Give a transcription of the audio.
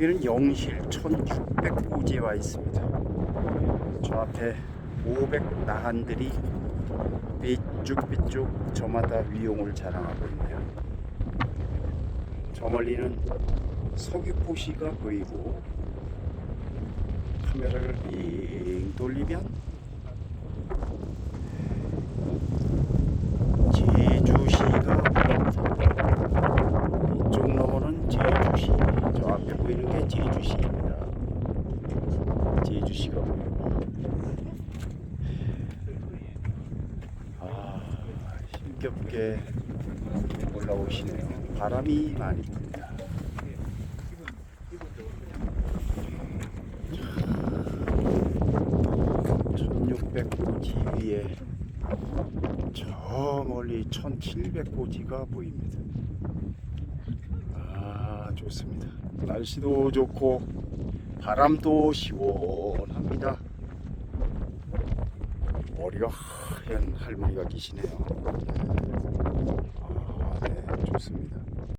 여기는 영실 1600고지에 와 있습니다. 저 앞에 500 나한들이 삐쭉삐쭉 저마다 위용을 자랑하고 있네요. 저 멀리는 서귀포시가 보이고 카메라를 빙 돌리면 제주시가. 이쪽 너머는 제주시, 저 앞에 보이는 게 제주시입니다. 제주시가 보이고, 아 힘겹게 올라오시네요. 바람이 많이 붑니다. 1600고지 위에 저 멀리 1700고지가 보입니다. 아, 좋습니다. 날씨도 좋고 바람도 시원합니다. 머리가 하얀 할머니가 좋습니다.